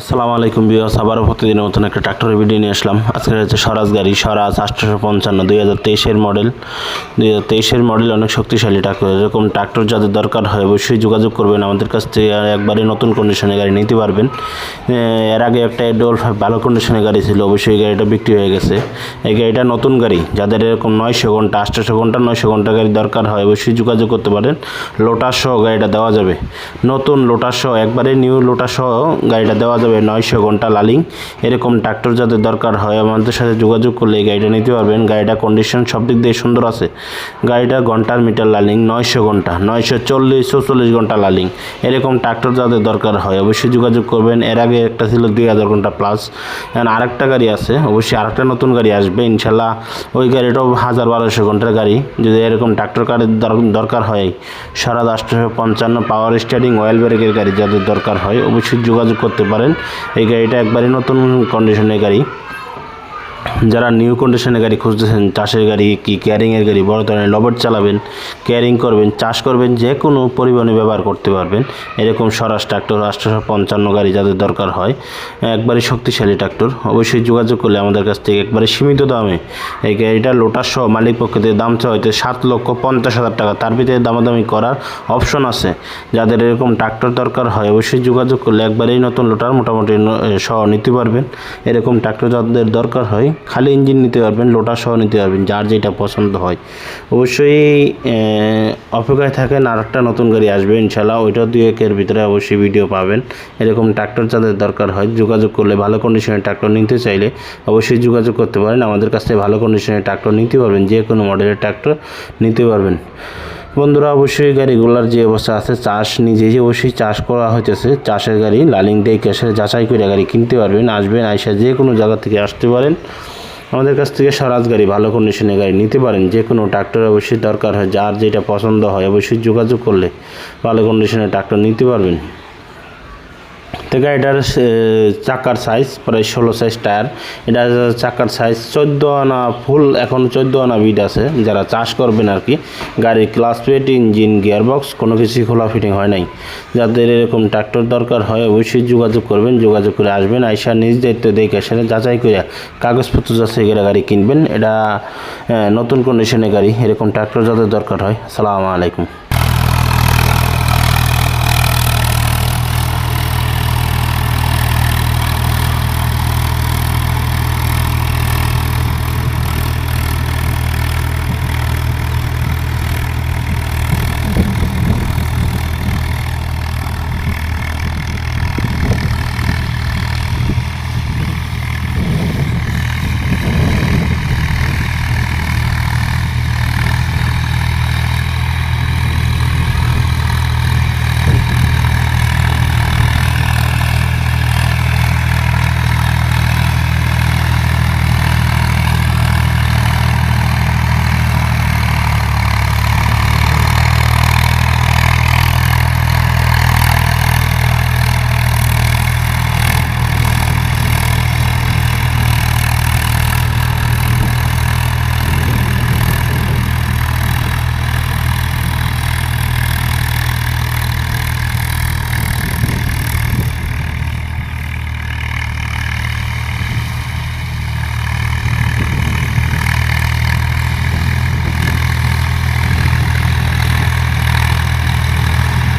আসসালামু আলাইকুম বিয়াস আবারও প্রতিদিনের মতন একটা ট্রাক্টরের ভিডিও নিয়ে আসলাম। আজকে হচ্ছে স্বরাজ গাড়ি, স্বরাজ আটশোশো পঞ্চান্ন, দুই হাজার তেইশের মডেল। দুই হাজার তেইশের মডেল অনেক শক্তিশালী ট্রাক্টর। এরকম ট্রাক্টর যাদের দরকার হয়, অবশ্যই যোগাযোগ করবেন। আমাদের কাছ থেকে একবারে নতুন কন্ডিশনে গাড়ি নিতে পারবেন। এর আগে একটা ডোল ভালো কন্ডিশনে গাড়ি ছিল, অবশ্যই এই গাড়িটা বিক্রি হয়ে গেছে। এই গাড়িটা নতুন গাড়ি, যাদের এরকম নয়শো ঘণ্টা আটশোশো ঘণ্টা, নয়শো ঘণ্টা গাড়ি দরকার হয়, অবশ্যই যোগাযোগ করতে পারেন। লোটার সহ গাড়িটা দেওয়া যাবে। নতুন লোটার সহ, একবারে নিউ লোটার সহ গাড়িটা দেওয়া যাবে নয়শো ঘণ্টা লালিং। এরকম ট্রাক্টর যাদের দরকার হয়, আমাদের সাথে যোগাযোগ করলে এই গাড়িটা নিতে পারবেন। গাড়িটা কন্ডিশন সব দিক দিয়ে সুন্দর আছে। গাড়িটা ঘণ্টার মিটার লালিং, নয়শো ঘণ্টা, নয়শো চল্লিশ, চৌচল্লিশ ঘণ্টা লালিং। এরকম ট্রাক্টর যাদের দরকার হয়, অবশ্যই যোগাযোগ করবেন। এর আগে একটা ছিল দুই হাজার ঘণ্টা প্লাস এখন আরেকটা গাড়ি আছে, অবশ্যই আরেকটা নতুন গাড়ি আসবে, ইনশাল্লাহ ওই গাড়িটাও হাজার বারোশো ঘণ্টার গাড়ি। যদি এরকম ট্রাক্টর গাড়ির দরকার হয় সারা আটশোশো পঞ্চান্ন পাওয়ার স্টারিং অয়েল ব্রেকের গাড়ি যাদের দরকার হয়, অবশ্যই যোগাযোগ করতে পারেন। এই গাড়িটা একবারই নতুন কন্ডিশনের গাড়ি। যারা নিউ কন্ডিশনের গাড়ি খুঁজতেছেন, চাষের গাড়ি কি ক্যারিংয়ের গাড়ি, বড় ধরনের লবট চালাবেন ক্যারিং করবেন, চাষ করবেন, যে কোনো পরিবহনে ব্যবহার করতে পারবেন। এরকম স্বরাজ ট্রাক্টর আটশোশো পঞ্চান্ন গাড়ি যাদের দরকার হয়, একবারে শক্তিশালী ট্রাক্টর অবশ্যই যোগাযোগ করলে আমাদের কাছ থেকে একবারে সীমিত দামে এই গাড়িটা লোটার সহ মালিক পক্ষ দাম চাওয়া হয়তো সাত লক্ষ পঞ্চাশ হাজার টাকা। তার ভিতরে দামাদামি করার অপশন আছে। যাদের এরকম ট্রাক্টর দরকার হয়, অবশ্যই যোগাযোগ করলে একবারেই নতুন লোটার মোটামুটি সহ নিতে পারবেন। এরকম ট্রাক্টর যাদের দরকার হয় খালি ইঞ্জিন নিতে পারবেন লোটার সহ নিতে পারবেন, যার যেটা পছন্দ হয়। অবশ্যই অপেক্ষায় থাকেন আর একটা নতুন গাড়ি আসবে ইনশাল্লাহ ওইটা দুই একের ভিতরে অবশ্যই ভিডিও পাবেন। এরকম ট্রাক্টর যাদের দরকার হয়। যোগাযোগ করলে ভালো কন্ডিশনের ট্রাক্টর নিতে চাইলে অবশ্যই যোগাযোগ করতে পারেন। আমাদের কাছ থেকে ভালো কন্ডিশনের ট্রাক্টর নিতে পারবেন। যে কোনো মডেলের ট্রাক্টর নিতে পারবেন। বন্ধুরা, অবশ্যই গাড়িগুলোর যে অবস্থা আছে, চাষ নিজে যে অবশ্যই চাষ করা হইতেছে, চাষের গাড়ি লালিং দিয়ে ক্যাশের যাচাই করে গাড়ি কিনতে পারবেন, আসবেন, আইসা যে কোনো জায়গা থেকে আসতে পারেন। আমাদের কাছ থেকে স্বরাজ গাড়ি, ভালো কন্ডিশনের গাড়ি নিতে পারেন। যে কোনো ট্রাক্টর অবশ্যই দরকার হয়, যার যেটা পছন্দ হয়, অবশ্যই যোগাযোগ করলে ভালো কন্ডিশনের ট্রাক্টর নিতে পারবেন। তো গাড়িটার এ, চাকার সাইজ প্রায় ষোলো সাইজ টায়ার এটা চাকার সাইজ চোদ্দ আনা ফুল এখন চোদ্দ আনা বিট আছে। যারা চাষ করবেন আর কি গাড়ির ক্লাস প্লেট ইঞ্জিন গিয়ারবক্স কোনো কিছুই খোলা ফিটিং হয় নাই। যাদের এরকম ট্রাক্টর দরকার হয় অবশ্যই যোগাযোগ করবেন যোগাযোগ করে আসবেন আইসা নিজ দায়িত্ব দেখে সেটা যাচাই করে কাগজপত্র যাচাই করে গাড়ি কিনবেন। এটা নতুন কন্ডিশনের গাড়ি এরকম ট্রাক্টর যাদের দরকার হয়। আসসালামু আলাইকুম।